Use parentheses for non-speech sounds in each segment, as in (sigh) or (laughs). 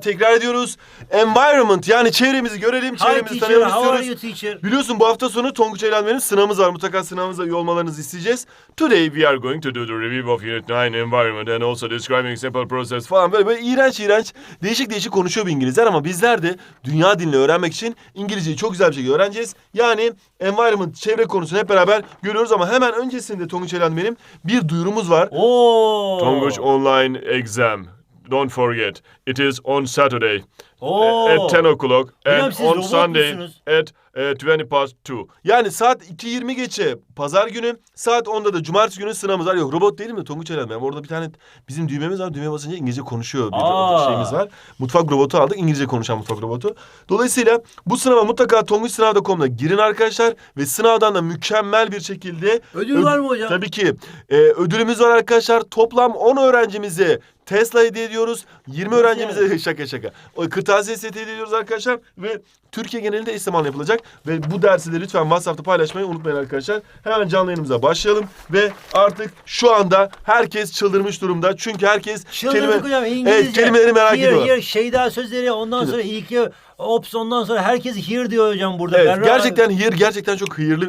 Tekrar ediyoruz. Environment yani çevremizi görelim, Hi çevremizi teacher, tanıyalım how are istiyoruz. you teacher? Biliyorsun bu hafta sonu Tonguç Eğlen benim sınavımız var. Mutlaka sınavımıza iyi olmalarınızı isteyeceğiz. Today we are going to do the review of Unit 9 Environment and also describing simple process falan böyle böyle iğrenç iğrenç değişik değişik konuşuyor bu İngilizler ama bizler de dünya dilini öğrenmek için İngilizceyi çok güzel bir şekilde öğreneceğiz. Yani environment çevre konusunu hep beraber görüyoruz ama hemen öncesinde Tonguç Eğlen benim bir duyurumuz var. Oo. Tonguç Online Exam. Don't forget, it is on Saturday Oo. at 10 o'clock Hocam and siz on robot Sunday musunuz? at uh, 20 past 2. Yani saat 2.20 geçe pazar günü, saat 10'da da cumartesi günü sınavımız var. Yok robot değil mi Tonguç Eren? Yani orada bir tane bizim düğmemiz var. Düğmeye basınca İngilizce konuşuyor bir Aa. şeyimiz var. Mutfak robotu aldık. İngilizce konuşan mutfak robotu. Dolayısıyla bu sınava mutlaka tonguçsınavda.com'da girin arkadaşlar ve sınavdan da mükemmel bir şekilde Ödül Ö- var mı hocam? Tabii ki. Ee, ödülümüz var arkadaşlar. Toplam 10 öğrencimize Tesla hediye ediyoruz. 20 Nasıl öğrencimize (laughs) şaka şaka. O kırtasiye seti hediye ediyoruz arkadaşlar ve Türkiye genelinde istimal yapılacak ve bu dersi de lütfen WhatsApp'ta paylaşmayı unutmayın arkadaşlar. Hemen canlı yayınımıza başlayalım ve artık şu anda herkes çıldırmış durumda. Çünkü herkes Çıldırdık kelime hocam İngilizce. Evet, kelimeleri merak here, ediyorlar. Here, şey daha sözleri ondan sonra ilk ops ondan sonra herkes here diyor hocam burada. Evet Berra- gerçekten here gerçekten çok hayırlı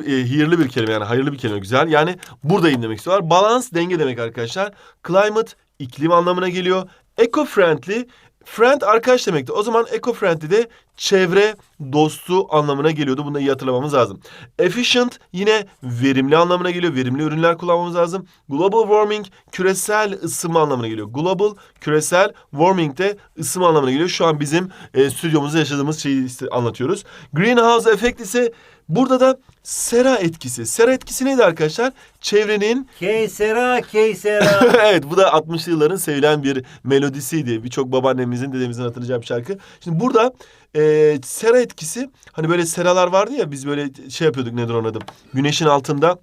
e, bir kelime yani hayırlı bir kelime güzel. Yani buradayım demek istiyorlar. Balance denge demek arkadaşlar. Climate iklim anlamına geliyor. Eco friendly friend arkadaş demekti. O zaman eco friendly de çevre dostu anlamına geliyordu. Bunu da iyi hatırlamamız lazım. Efficient yine verimli anlamına geliyor. Verimli ürünler kullanmamız lazım. Global warming küresel ısınma anlamına geliyor. Global küresel warming de ısınma anlamına geliyor. Şu an bizim e, stüdyomuzda yaşadığımız şeyi anlatıyoruz. Greenhouse effect ise burada da sera etkisi. Sera etkisi neydi arkadaşlar? Çevrenin Keysera, Keysera. (laughs) evet bu da 60'lı yılların sevilen bir melodisiydi. Birçok babaannemizin, dedemizin hatırlayacağı bir şarkı. Şimdi burada e, sera etkisi hani böyle seralar vardı ya biz böyle şey yapıyorduk nedir onun adı? Güneşin altında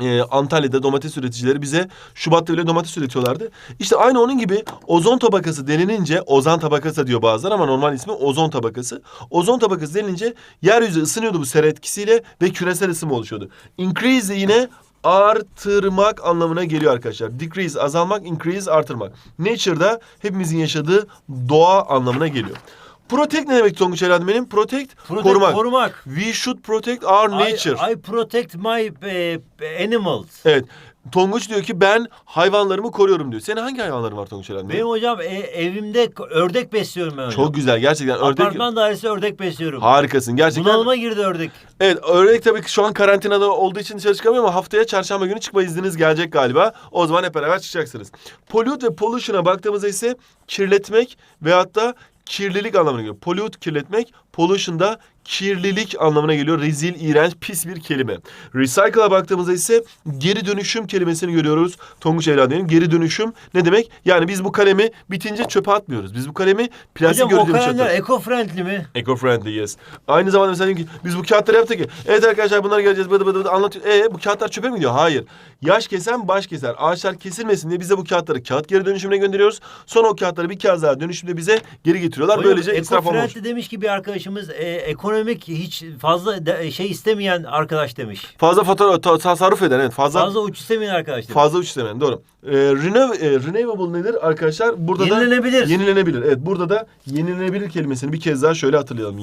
e, Antalya'da domates üreticileri bize Şubat'ta bile domates üretiyorlardı. İşte aynı onun gibi ozon tabakası denilince ozon tabakası diyor bazılar ama normal ismi ozon tabakası. Ozon tabakası denilince yeryüzü ısınıyordu bu sera etkisiyle ve küresel ısınma oluşuyordu. Increase yine artırmak anlamına geliyor arkadaşlar. Decrease azalmak, increase artırmak. Nature'da hepimizin yaşadığı doğa anlamına geliyor. Protect ne demek Tonguç Eren benim? Protect, Protect, korumak. korumak. We should protect our nature. I, I protect my eh, animals. Evet. Tonguç diyor ki ben hayvanlarımı koruyorum diyor. Senin hangi hayvanların var Tonguç Eren? Benim hocam e, evimde ördek besliyorum ben hocam. Çok güzel gerçekten ördek. Apartman dairesi ördek besliyorum. Harikasın gerçekten. Bunalıma girdi ördek. Evet ördek tabii ki şu an karantinada olduğu için dışarı çıkamıyor ama haftaya çarşamba günü çıkma izniniz gelecek galiba. O zaman hep beraber çıkacaksınız. Pollute ve pollution'a baktığımızda ise kirletmek veyahut da kirlilik anlamına geliyor. Pollute kirletmek, pollution da kirlilik anlamına geliyor. Rezil, iğrenç, pis bir kelime. Recycle'a baktığımızda ise geri dönüşüm kelimesini görüyoruz. Tonguç evladım geri dönüşüm ne demek? Yani biz bu kalemi bitince çöpe atmıyoruz. Biz bu kalemi plastik Hocam o kalemler atıyoruz. eco-friendly mi? Eco-friendly yes. Aynı zamanda mesela diyelim ki biz bu kağıtları yaptık ki evet arkadaşlar bunları geleceğiz bıdı bıdı bıdı anlatıyor. E bu kağıtlar çöpe mi gidiyor? Hayır. Yaş kesen baş keser. Ağaçlar kesilmesin diye biz de bu kağıtları kağıt geri dönüşümüne gönderiyoruz. Sonra o kağıtları bir kez daha dönüşümde bize geri getiriyorlar. Hocam, Böylece israf olmamış. eco-friendly demiş ki bir arkadaşımız e, ekonomik hiç fazla de- şey istemeyen arkadaş demiş. Fazla fotoğraf ta- tasarruf eden evet fazla Fazla uç istemeyen arkadaş demiş. fazla uç istemeyen doğru. Ee, renew, e, renewable nedir arkadaşlar? Burada da Yenilenebilir. Yenilenebilir. Evet burada da yenilenebilir kelimesini bir kez daha şöyle hatırlayalım.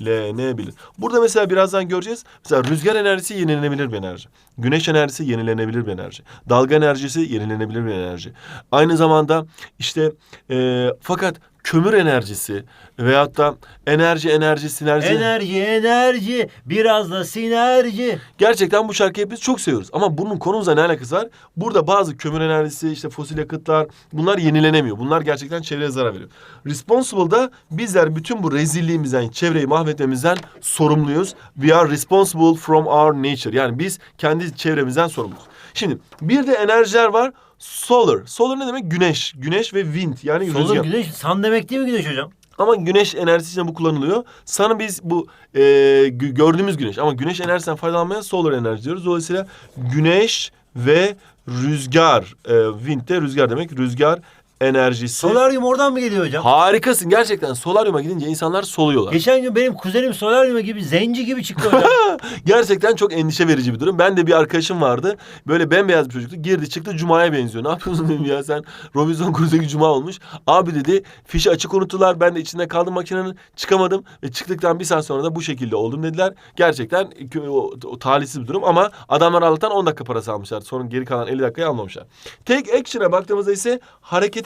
Yenilenebilir. Burada mesela birazdan göreceğiz. Mesela rüzgar enerjisi yenilenebilir bir enerji. Güneş enerjisi yenilenebilir bir enerji. Dalga enerjisi yenilenebilir bir enerji. Aynı zamanda işte e, fakat kömür enerjisi veyahut da enerji enerji sinerji Enerji, enerji, biraz da sinerji. Gerçekten bu şarkıyı biz çok seviyoruz. Ama bunun konumuzla ne alakası var? Burada bazı kömür enerjisi, işte fosil yakıtlar bunlar yenilenemiyor. Bunlar gerçekten çevreye zarar veriyor. Responsible'da bizler bütün bu rezilliğimizden, çevreyi mahvetmemizden sorumluyuz. We are responsible from our nature. Yani biz kendi çevremizden sorumluyuz. Şimdi bir de enerjiler var. Solar. Solar ne demek? Güneş. Güneş ve wind yani Solun rüzgar. güneş, san demek değil mi güneş hocam? Ama güneş enerjisi için bu kullanılıyor. Sana biz bu e, gö- gördüğümüz güneş ama güneş enerjisinden faydalanmaya solar enerji diyoruz. Dolayısıyla güneş ve rüzgar, e, wind de rüzgar demek. Rüzgar enerjisi. Solaryum oradan mı geliyor hocam? Harikasın gerçekten. Solaryuma gidince insanlar soluyorlar. Geçen gün benim kuzenim solaryuma gibi zenci gibi çıktı hocam. (laughs) Gerçekten çok endişe verici bir durum. Ben de bir arkadaşım vardı. Böyle bembeyaz bir çocuktu. Girdi çıktı Cuma'ya benziyor. Ne yapıyorsun dedim ya sen Robinson Crusoe'daki Cuma olmuş. Abi dedi fişi açık unuttular. Ben de içinde kaldım makinenin. Çıkamadım. Ve çıktıktan bir saat sonra da bu şekilde oldum dediler. Gerçekten o, o talihsiz bir durum ama adamlar Allah'tan 10 dakika parası almışlar. Sonra geri kalan 50 dakikayı almamışlar. Take action'a baktığımızda ise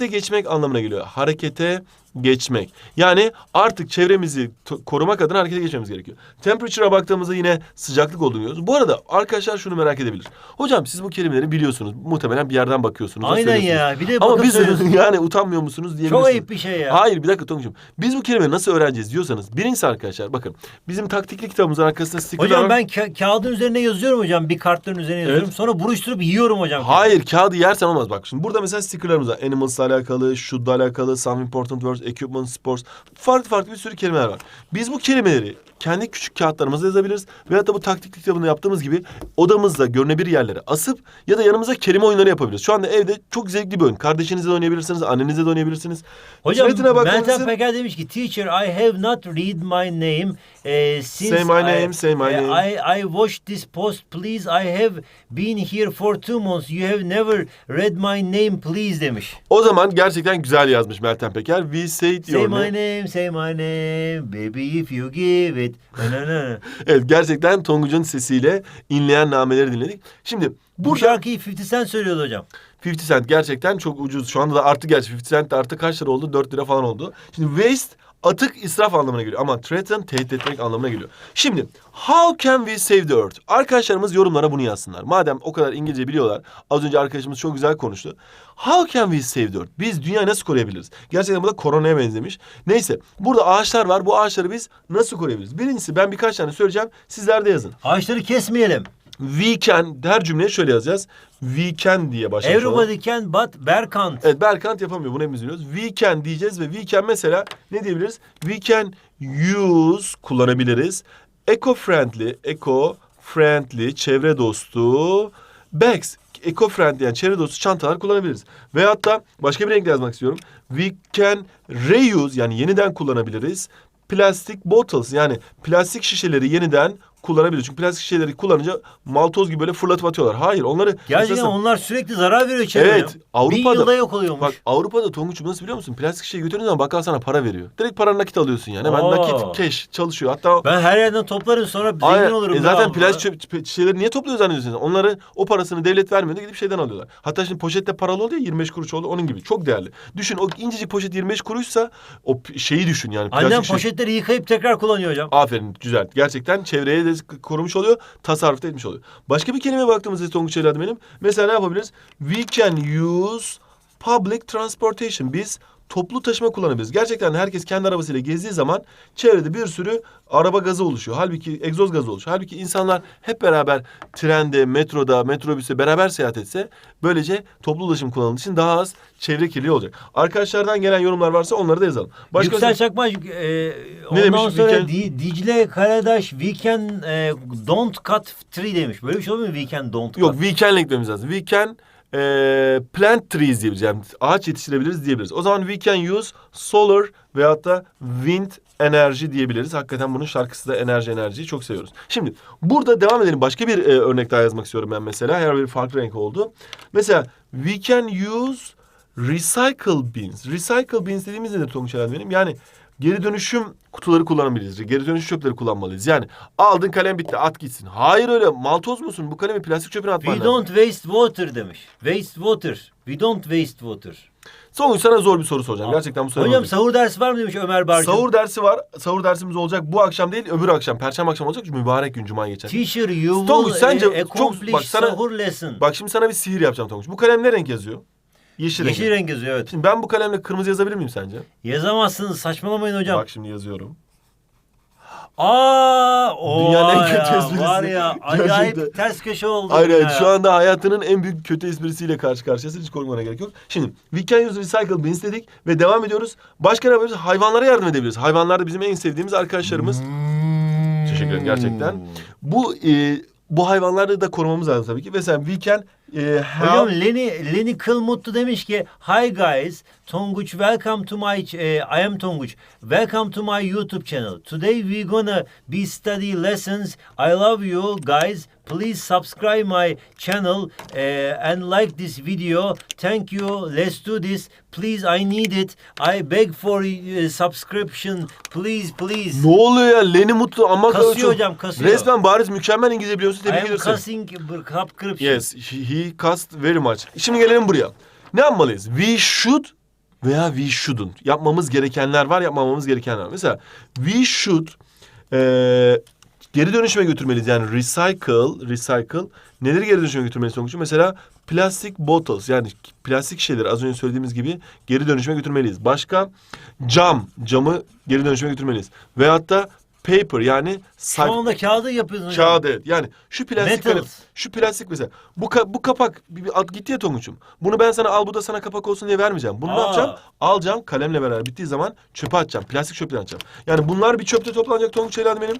harekete geçmek anlamına geliyor. Harekete geçmek. Yani artık çevremizi korumak adına harekete geçmemiz gerekiyor. Temperature'a baktığımızda yine sıcaklık olduğunu görüyoruz. Bu arada arkadaşlar şunu merak edebilir. Hocam siz bu kelimeleri biliyorsunuz. Muhtemelen bir yerden bakıyorsunuz. Aynen ya. Bir de Ama biz (laughs) yani utanmıyor musunuz diyebilirsiniz. Çok ayıp bir şey ya. Hayır bir dakika Tonguç'um. Biz bu kelimeyi nasıl öğreneceğiz diyorsanız birincisi arkadaşlar bakın bizim taktikli kitabımızın arkasında stickerlar Hocam ben ka- kağıdın üzerine yazıyorum hocam. Bir kartların üzerine yazıyorum. Evet. Sonra buruşturup yiyorum hocam. Hayır kağıdı yersen olmaz bak. Şimdi burada mesela stickerlarımız var. Animals'la alakalı, should'la alakalı, some important words, equipment, sports. Farklı farklı bir sürü kelimeler var. Biz bu kelimeleri kendi küçük kağıtlarımızda yazabiliriz. Veyahut da bu taktik kitabında yaptığımız gibi odamızda görünebilir yerlere asıp ya da yanımıza kelime oyunları yapabiliriz. Şu anda evde çok zevkli bir oyun. Kardeşinizle de oynayabilirsiniz, annenizle de oynayabilirsiniz. Hocam Meltem Peker demiş ki Teacher I have not read my name eh, since Say my I, name, say my eh, name. I, I watched this post please I have been here for two months you have never read my name please demiş. O zaman gerçekten güzel yazmış Meltem Peker. We say Say your my name. name say my name baby if you give it. Na. (laughs) Evet gerçekten Tonguç'un sesiyle inleyen nameleri dinledik. Şimdi Bu burada şarkıyı 50 Cent söylüyordu hocam. 50 Cent gerçekten çok ucuz. Şu anda da arttı gerçi. 50 Cent de arttı kaç lira oldu? 4 lira falan oldu. Şimdi waste atık israf anlamına geliyor. Ama threaten tehdit etmek anlamına geliyor. Şimdi how can we save the earth? Arkadaşlarımız yorumlara bunu yazsınlar. Madem o kadar İngilizce biliyorlar. Az önce arkadaşımız çok güzel konuştu. How can we save the earth? Biz dünyayı nasıl koruyabiliriz? Gerçekten bu da koronaya benzemiş. Neyse burada ağaçlar var. Bu ağaçları biz nasıl koruyabiliriz? Birincisi ben birkaç tane söyleyeceğim. Sizler de yazın. Ağaçları kesmeyelim. We can her cümleye şöyle yazacağız. We can diye başlamış. Everybody can but Berkant. Evet Berkant yapamıyor. Bunu hepimiz biliyoruz. We can diyeceğiz ve we can mesela ne diyebiliriz? We can use kullanabiliriz. Eco-friendly, eco-friendly, çevre dostu bags. Eco-friendly yani çevre dostu çantalar kullanabiliriz. Veyahut da başka bir renkle yazmak istiyorum. We can reuse yani yeniden kullanabiliriz. Plastic bottles yani plastik şişeleri yeniden kullanabiliriz. Çünkü plastik şişeleri kullanınca maltoz gibi böyle fırlatıp atıyorlar. Hayır onları Gerçekten esasında- onlar sürekli zarar veriyor çevreye. Evet, Avrupa'da- Bin yılda yok oluyormuş. Bak Avrupa'da Tonguç'um nasıl biliyor musun? Plastik şişeyi götürdüğün zaman bakkal sana para veriyor. Direkt paranı nakit alıyorsun yani. Hemen Aa. nakit, cash çalışıyor. Hatta ben her yerden toplarım sonra zengin Aynen. olurum. E zaten plastik şişeleri niye topluyor zannediyorsun? Onları o parasını devlet vermiyor da gidip şeyden alıyorlar. Hatta şimdi poşette paralı oluyor ya 25 kuruş oldu onun gibi. Çok değerli. Düşün o incecik poşet 25 kuruşsa o şeyi düşün yani. Annem poşetleri yıkayıp tekrar kullanıyor hocam. Aferin güzel. Gerçekten çevreye de korumuş oluyor. Tasarruf da etmiş oluyor. Başka bir kelimeye baktığımızda Tonguç evladım benim. Mesela ne yapabiliriz? We can use public transportation. Biz toplu taşıma kullanabiliriz. Gerçekten herkes kendi arabasıyla gezdiği zaman çevrede bir sürü araba gazı oluşuyor. Halbuki egzoz gazı oluşuyor. Halbuki insanlar hep beraber trende, metroda, metrobüste beraber seyahat etse böylece toplu ulaşım kullanıldığı için daha az çevre kirliliği olacak. Arkadaşlardan gelen yorumlar varsa onları da yazalım. Başka Yüksel Çakmaş e, ondan demiş? sonra We can- Di- Dicle Karadaş we can e, don't cut tree demiş. Böyle bir şey olur mu? We can don't Yok cut. we can'le eklememiz lazım. We can e, plant trees diyebiliriz. Yani ağaç yetiştirebiliriz diyebiliriz. O zaman we can use solar veyahut da wind enerji diyebiliriz. Hakikaten bunun şarkısı da enerji enerjiyi çok seviyoruz. Şimdi burada devam edelim. Başka bir e, örnek daha yazmak istiyorum ben mesela. Her bir farklı renk oldu. Mesela we can use recycle bins. Recycle bins dediğimiz nedir Tonguç Eren benim? Yani geri dönüşüm kutuları kullanabiliriz. Geri dönüşüm çöpleri kullanmalıyız. Yani aldın kalem bitti at gitsin. Hayır öyle maltoz musun? Bu kalemi plastik çöpüne atman We lazım. don't waste water demiş. Waste water. We don't waste water. Son sana zor bir soru soracağım. Gerçekten bu soru Hocam olacak. sahur dersi var mı demiş Ömer Barcın. Sahur dersi var. Sahur dersimiz olacak. Bu akşam değil öbür akşam. Perşembe akşam olacak. Çünkü mübarek gün Cuma'ya geçer. Teacher you Tonguç, will sence e, çok- accomplish bak sana- sahur lesson. Bak şimdi sana bir sihir yapacağım Tonguç. Bu kalem ne renk yazıyor? Yeşil, Yeşil renk. renk yazıyor evet. Şimdi ben bu kalemle kırmızı yazabilir miyim sence? Yazamazsınız saçmalamayın hocam. Bak şimdi yazıyorum. Aa, o Dünyanın en kötü ya, esprisi. Var ya acayip Gerçekten. ters köşe oldu. Aynen ya. şu anda hayatının en büyük kötü esprisiyle karşı karşıyasın. Hiç korkmana gerek yok. Şimdi we can use recycle bins dedik ve devam ediyoruz. Başka ne yapıyoruz? Hayvanlara yardım edebiliriz. Hayvanlar da bizim en sevdiğimiz arkadaşlarımız. Teşekkür ederim gerçekten. Bu e, bu hayvanları da korumamız lazım tabii ki. Mesela we can e, Hocam Leni, Leni Kılmutlu demiş ki Hi guys, Tonguç welcome to my, eh, I am Tonguç. Welcome to my YouTube channel. Today we gonna be study lessons. I love you guys. Please subscribe my channel eh, and like this video. Thank you. Let's do this. Please, I need it. I beg for eh, subscription. Please, please. Ne oluyor ya? Leni Mutlu ama Kasıyor çok- hocam, kasıyor. Resmen bariz mükemmel İngilizce biliyorsun. I Tebrik am ediyorsun. cussing subscription. Yes, he, he cussed very much. Şimdi gelelim buraya. Ne yapmalıyız? We should veya we shouldn't. Yapmamız gerekenler var, yapmamamız gerekenler var. Mesela we should eee, geri dönüşüme götürmeliyiz. Yani recycle, recycle. Neleri geri dönüşüme götürmeliyiz sonuçta? Mesela plastic bottles yani plastik şeyleri az önce söylediğimiz gibi geri dönüşüme götürmeliyiz. Başka cam, camı geri dönüşüme götürmeliyiz. Veyahut da paper yani Şu sayfa- anda kağıdı yapıyorsun. Kağıt evet. Yani şu plastik Metals. kalem, şu plastik mesela. Bu ka- bu kapak bir, bir at gitti ya Tonguç'um. Bunu ben sana al bu da sana kapak olsun diye vermeyeceğim. Bunu ne Aa. yapacağım? Alacağım kalemle beraber bittiği zaman çöpe atacağım. Plastik çöpten atacağım. Yani bunlar bir çöpte toplanacak Tonguç evladım benim.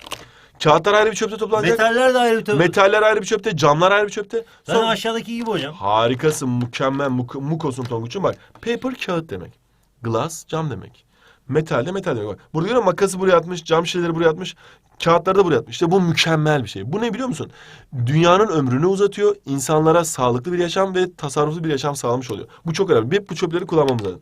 Kağıtlar ayrı bir çöpte toplanacak. Metaller de ayrı bir tabii. Metaller ayrı bir çöpte, camlar ayrı bir çöpte. Zaten Sonra- aşağıdaki gibi hocam. Harikasın, mükemmel, muk mukosun Tonguç'um bak. Paper kağıt demek. Glass cam demek. Metal de metal demek. Bak, Burada görüyor? Makası buraya atmış, cam şişeleri buraya atmış, kağıtları da buraya atmış. İşte bu mükemmel bir şey. Bu ne biliyor musun? Dünyanın ömrünü uzatıyor, insanlara sağlıklı bir yaşam ve tasarruflu bir yaşam sağlamış oluyor. Bu çok önemli. Hep bu çöpleri kullanmamız lazım.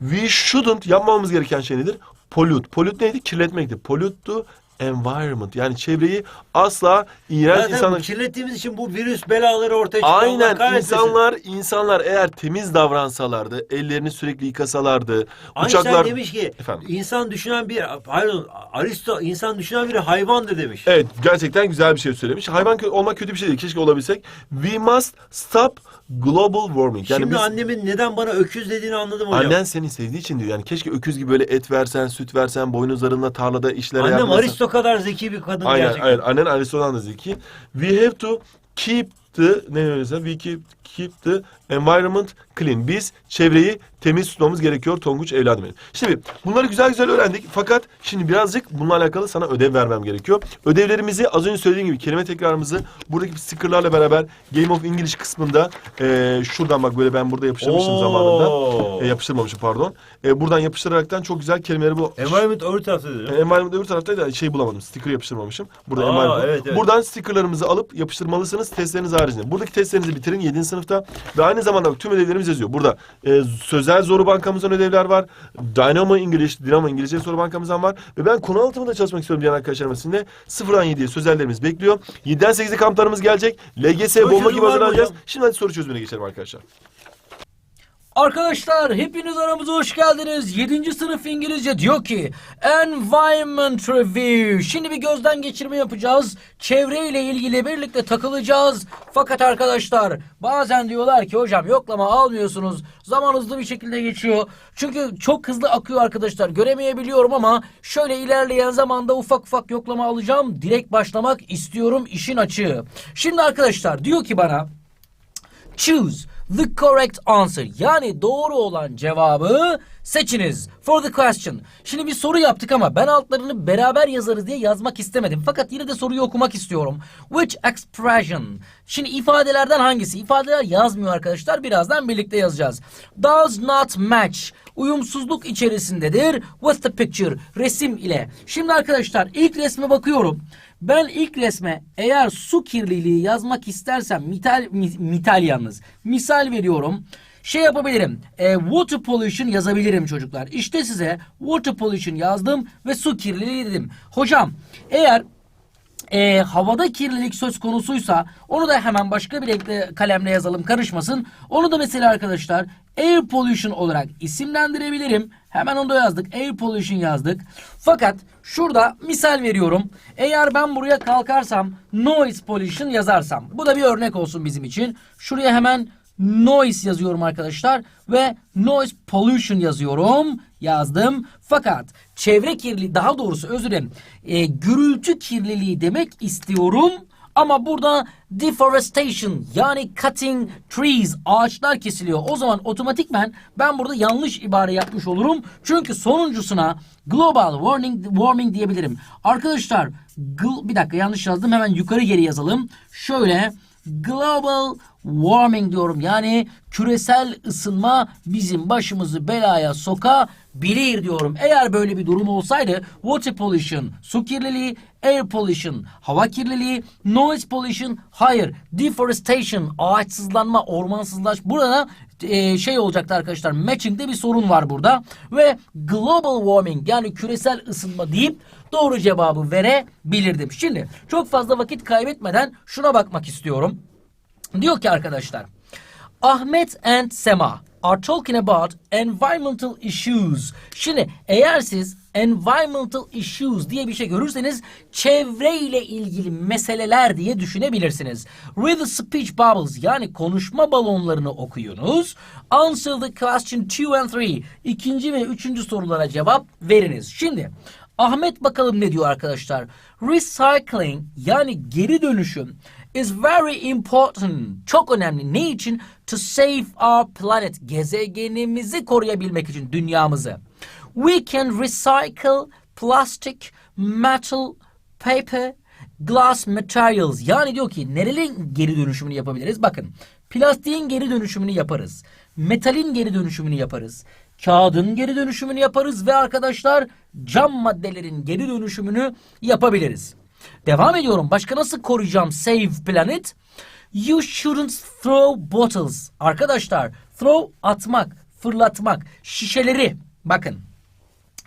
We shouldn't yapmamamız gereken şey nedir? Pollute. Pollute neydi? Kirletmekti. Pollute to environment. Yani çevreyi asla iğrenç Zaten insanlar... kirlettiğimiz için bu virüs belaları ortaya. Allah Aynen insanlar insanlar eğer temiz davransalardı, ellerini sürekli yıkasalardı, Einstein uçaklar demiş ki Efendim? insan düşünen bir pardon Aristo insan düşünen bir hayvandır demiş. Evet gerçekten güzel bir şey söylemiş. Hayvan olmak kötü bir şey değil. Keşke olabilsek. We must stop global warming. Yani Şimdi biz annemin neden bana öküz dediğini anladım hocam. annen seni sevdiği için diyor. Yani keşke öküz gibi böyle et versen, süt versen, boynuzlarınla tarlada işlere Annem yardım etsen. Aristo kadar zeki bir kadın Aynen, gerçekten. aynen. Annen Aristo'dan da zeki. We have to keep the ne öyleyse we keep keep the environment clean. Biz çevreyi temiz tutmamız gerekiyor Tonguç evladım benim. Şimdi bunları güzel güzel öğrendik. Fakat şimdi birazcık bununla alakalı sana ödev vermem gerekiyor. Ödevlerimizi az önce söylediğim gibi kelime tekrarımızı buradaki stickerlarla beraber Game of English kısmında eee, şuradan bak böyle ben burada yapıştırmıştım Oo. zamanında. E, yapıştırmamışım pardon. E, buradan yapıştıraraktan çok güzel kelimeleri bu. Environment öbür tarafta dedim. E, Environment öbür tarafta da şey bulamadım. Sticker yapıştırmamışım. Burada Aa, environment. evet, evet. Buradan stickerlarımızı alıp yapıştırmalısınız testleriniz haricinde. Buradaki testlerinizi bitirin 7. sınıfta ve aynı zamanda tüm ödevlerimiz yazıyor. Burada e, sözel soru bankamızdan ödevler var. Dynamo English, Dinamo İngilizce soru bankamızdan var. Ve ben konu anlatımında çalışmak istiyorum diyen arkadaşlarım sizinle. 0'dan 7'ye sözellerimiz bekliyor. 7'den 8'e kamplarımız gelecek. LGS bomba gibi hazırlanacağız. Şimdi hadi soru çözümüne geçelim arkadaşlar. Arkadaşlar hepiniz aramıza hoş geldiniz. 7. sınıf İngilizce diyor ki Environment Review. Şimdi bir gözden geçirme yapacağız. Çevreyle ilgili birlikte takılacağız. Fakat arkadaşlar bazen diyorlar ki hocam yoklama almıyorsunuz. Zaman hızlı bir şekilde geçiyor. Çünkü çok hızlı akıyor arkadaşlar. Göremeyebiliyorum ama şöyle ilerleyen zamanda ufak ufak yoklama alacağım. Direkt başlamak istiyorum işin açığı. Şimdi arkadaşlar diyor ki bana Choose the correct answer. Yani doğru olan cevabı seçiniz. For the question. Şimdi bir soru yaptık ama ben altlarını beraber yazarız diye yazmak istemedim. Fakat yine de soruyu okumak istiyorum. Which expression? Şimdi ifadelerden hangisi? İfadeler yazmıyor arkadaşlar. Birazdan birlikte yazacağız. Does not match. Uyumsuzluk içerisindedir. With the picture. Resim ile. Şimdi arkadaşlar ilk resme bakıyorum. Ben ilk resme eğer su kirliliği yazmak istersem mital, mi- mital yalnız. Misal veriyorum. Şey yapabilirim. E, water pollution yazabilirim çocuklar. İşte size water pollution yazdım ve su kirliliği dedim. Hocam eğer e, havada kirlilik söz konusuysa onu da hemen başka bir renkle kalemle yazalım karışmasın. Onu da mesela arkadaşlar air pollution olarak isimlendirebilirim. Hemen onu da yazdık. Air pollution yazdık. Fakat şurada misal veriyorum. Eğer ben buraya kalkarsam noise pollution yazarsam. Bu da bir örnek olsun bizim için. Şuraya hemen noise yazıyorum arkadaşlar ve noise pollution yazıyorum yazdım fakat çevre kirliliği daha doğrusu özür dilerim e, gürültü kirliliği demek istiyorum ama burada deforestation yani cutting trees ağaçlar kesiliyor. O zaman otomatikmen ben burada yanlış ibare yapmış olurum. Çünkü sonuncusuna global warming, warming diyebilirim. Arkadaşlar bir dakika yanlış yazdım hemen yukarı geri yazalım. Şöyle global warming diyorum. Yani küresel ısınma bizim başımızı belaya sokabilir diyorum. Eğer böyle bir durum olsaydı water pollution, su kirliliği, air pollution, hava kirliliği, noise pollution, hayır, deforestation, ağaçsızlanma, ormansızlaş. Burada e, şey olacaktı arkadaşlar. Matching'de bir sorun var burada ve global warming yani küresel ısınma deyip doğru cevabı verebilirdim. Şimdi çok fazla vakit kaybetmeden şuna bakmak istiyorum. Diyor ki arkadaşlar Ahmet and Sema are talking about environmental issues. Şimdi eğer siz environmental issues diye bir şey görürseniz çevreyle ilgili meseleler diye düşünebilirsiniz. Read the speech bubbles yani konuşma balonlarını okuyunuz. Answer the question 2 and 3. İkinci ve üçüncü sorulara cevap veriniz. Şimdi Ahmet bakalım ne diyor arkadaşlar. Recycling yani geri dönüşüm is very important. Çok önemli. Ne için? To save our planet. Gezegenimizi koruyabilmek için dünyamızı. We can recycle plastic, metal, paper, glass materials. Yani diyor ki nerelerin geri dönüşümünü yapabiliriz? Bakın plastiğin geri dönüşümünü yaparız. Metalin geri dönüşümünü yaparız. Kağıdın geri dönüşümünü yaparız ve arkadaşlar cam maddelerin geri dönüşümünü yapabiliriz. Devam ediyorum. Başka nasıl koruyacağım Save Planet? You shouldn't throw bottles. Arkadaşlar throw atmak, fırlatmak. Şişeleri bakın.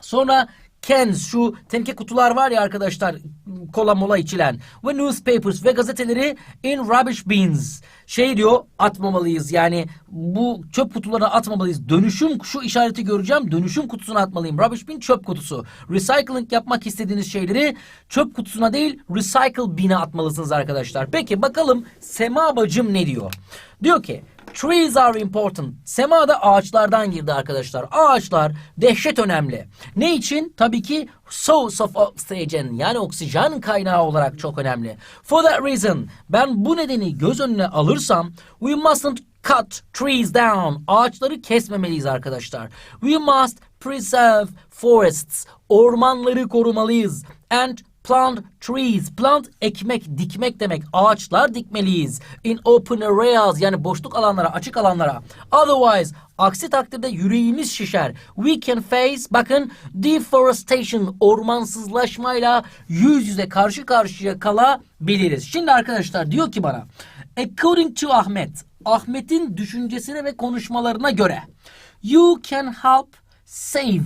Sonra cans şu teneke kutular var ya arkadaşlar kola mola içilen. Ve newspapers ve gazeteleri in rubbish bins. Şey diyor atmamalıyız. Yani bu çöp kutularına atmamalıyız. Dönüşüm şu işareti göreceğim dönüşüm kutusuna atmalıyım. Rubbish bin çöp kutusu. Recycling yapmak istediğiniz şeyleri çöp kutusuna değil recycle bine atmalısınız arkadaşlar. Peki bakalım Sema bacım ne diyor? Diyor ki Trees are important. Sema da ağaçlardan girdi arkadaşlar. Ağaçlar dehşet önemli. Ne için? Tabii ki source of oxygen yani oksijen kaynağı olarak çok önemli. For that reason ben bu nedeni göz önüne alırsam we mustn't cut trees down. Ağaçları kesmemeliyiz arkadaşlar. We must preserve forests. Ormanları korumalıyız. And Plant trees. Plant ekmek, dikmek demek. Ağaçlar dikmeliyiz. In open areas yani boşluk alanlara, açık alanlara. Otherwise, aksi takdirde yüreğimiz şişer. We can face, bakın deforestation, ormansızlaşmayla yüz yüze karşı karşıya kalabiliriz. Şimdi arkadaşlar diyor ki bana, according to Ahmet, Ahmet'in düşüncesine ve konuşmalarına göre, you can help save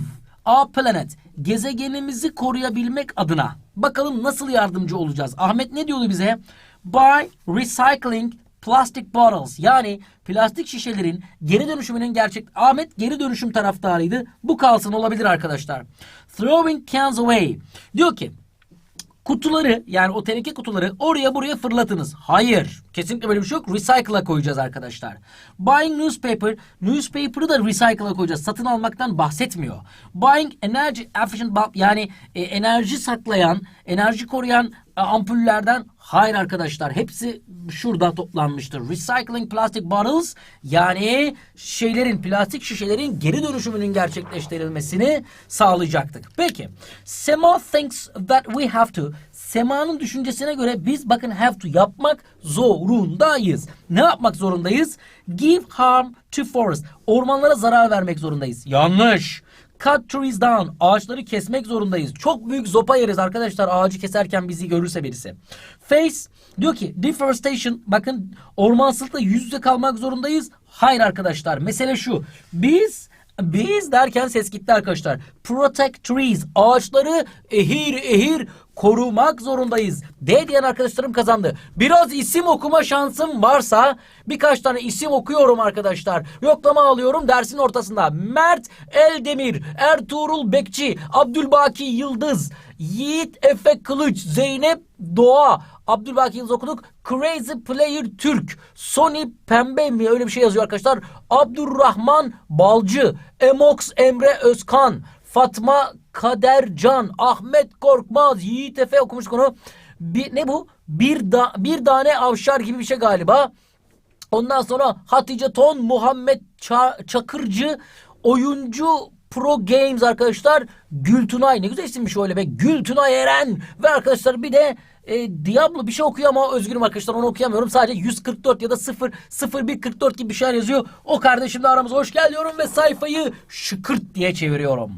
our planet gezegenimizi koruyabilmek adına bakalım nasıl yardımcı olacağız. Ahmet ne diyordu bize? By recycling plastic bottles yani plastik şişelerin geri dönüşümünün gerçek Ahmet geri dönüşüm taraftarıydı. Bu kalsın olabilir arkadaşlar. Throwing cans away. Diyor ki kutuları yani o teneke kutuları oraya buraya fırlatınız. Hayır. Kesinlikle böyle bir şey yok. Recycle'a koyacağız arkadaşlar. Buying newspaper. Newspaper'ı da recycle'a koyacağız. Satın almaktan bahsetmiyor. Buying energy efficient yani e, enerji saklayan, enerji koruyan e, ampullerden hayır arkadaşlar. Hepsi şurada toplanmıştır. Recycling plastic bottles yani şeylerin plastik şişelerin geri dönüşümünün gerçekleştirilmesini sağlayacaktık. Peki. Sema thinks that we have to Sema'nın düşüncesine göre biz bakın have to yapmak zorundayız. Ne yapmak zorundayız? Give harm to forest. Ormanlara zarar vermek zorundayız. Yanlış. Cut trees down. Ağaçları kesmek zorundayız. Çok büyük zopa yeriz arkadaşlar ağacı keserken bizi görürse birisi. Face diyor ki deforestation bakın ormansızlıkla yüz yüze kalmak zorundayız. Hayır arkadaşlar mesele şu. Biz biz derken ses gitti arkadaşlar. Protect trees. Ağaçları ehir ehir korumak zorundayız. D diyen arkadaşlarım kazandı. Biraz isim okuma şansım varsa birkaç tane isim okuyorum arkadaşlar. Yoklama alıyorum dersin ortasında. Mert Eldemir, Ertuğrul Bekçi, Abdülbaki Yıldız, Yiğit Efe Kılıç, Zeynep Doğa, Abdülbaki Yıldız okuduk. Crazy Player Türk, Sony Pembe mi öyle bir şey yazıyor arkadaşlar. Abdurrahman Balcı, Emox Emre Özkan, Fatma Kadercan, Ahmet Korkmaz, Yiğit Efe okumuş konu. Bir, ne bu? Bir, da, bir tane avşar gibi bir şey galiba. Ondan sonra Hatice Ton, Muhammed Ça- Çakırcı, oyuncu Pro Games arkadaşlar. Gültunay ne güzel isimmiş öyle be. Gültunay Eren ve arkadaşlar bir de e, Diablo bir şey okuyor ama özgürüm arkadaşlar onu okuyamıyorum. Sadece 144 ya da 0 0144 gibi bir şeyler yazıyor. O kardeşim de aramıza hoş gel diyorum ve sayfayı şıkırt diye çeviriyorum.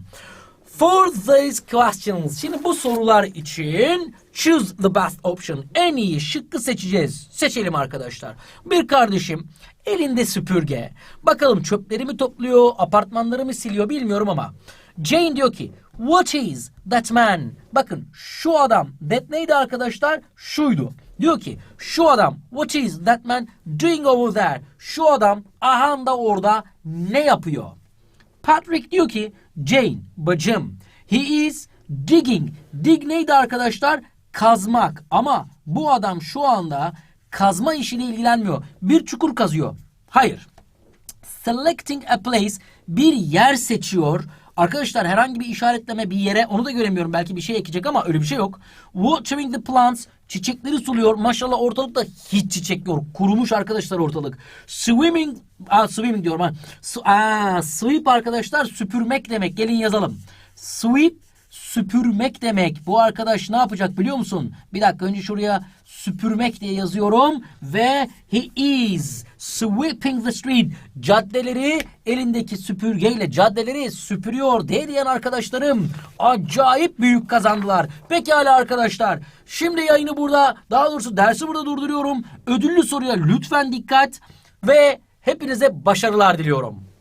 For these questions. Şimdi bu sorular için choose the best option. En iyi şıkkı seçeceğiz. Seçelim arkadaşlar. Bir kardeşim elinde süpürge. Bakalım çöpleri mi topluyor, apartmanları mı siliyor bilmiyorum ama. Jane diyor ki What is that man? Bakın şu adam. That neydi arkadaşlar? Şuydu. Diyor ki şu adam what is that man doing over there? Şu adam aha da orada ne yapıyor? Patrick diyor ki Jane bacım he is digging. Dig neydi arkadaşlar? Kazmak. Ama bu adam şu anda kazma işiyle ilgilenmiyor. Bir çukur kazıyor. Hayır. Selecting a place bir yer seçiyor. Arkadaşlar herhangi bir işaretleme bir yere onu da göremiyorum. Belki bir şey ekecek ama öyle bir şey yok. Watering the plants çiçekleri suluyor. Maşallah ortalıkta hiç çiçek yok. Kurumuş arkadaşlar ortalık. Swimming aa, swimming diyorum ha. Aa, sweep arkadaşlar süpürmek demek. Gelin yazalım. Sweep süpürmek demek. Bu arkadaş ne yapacak biliyor musun? Bir dakika önce şuraya süpürmek diye yazıyorum ve he is sweeping the street. Caddeleri elindeki süpürgeyle caddeleri süpürüyor diye diyen arkadaşlarım acayip büyük kazandılar. Pekala arkadaşlar. Şimdi yayını burada daha doğrusu dersi burada durduruyorum. Ödüllü soruya lütfen dikkat ve hepinize başarılar diliyorum.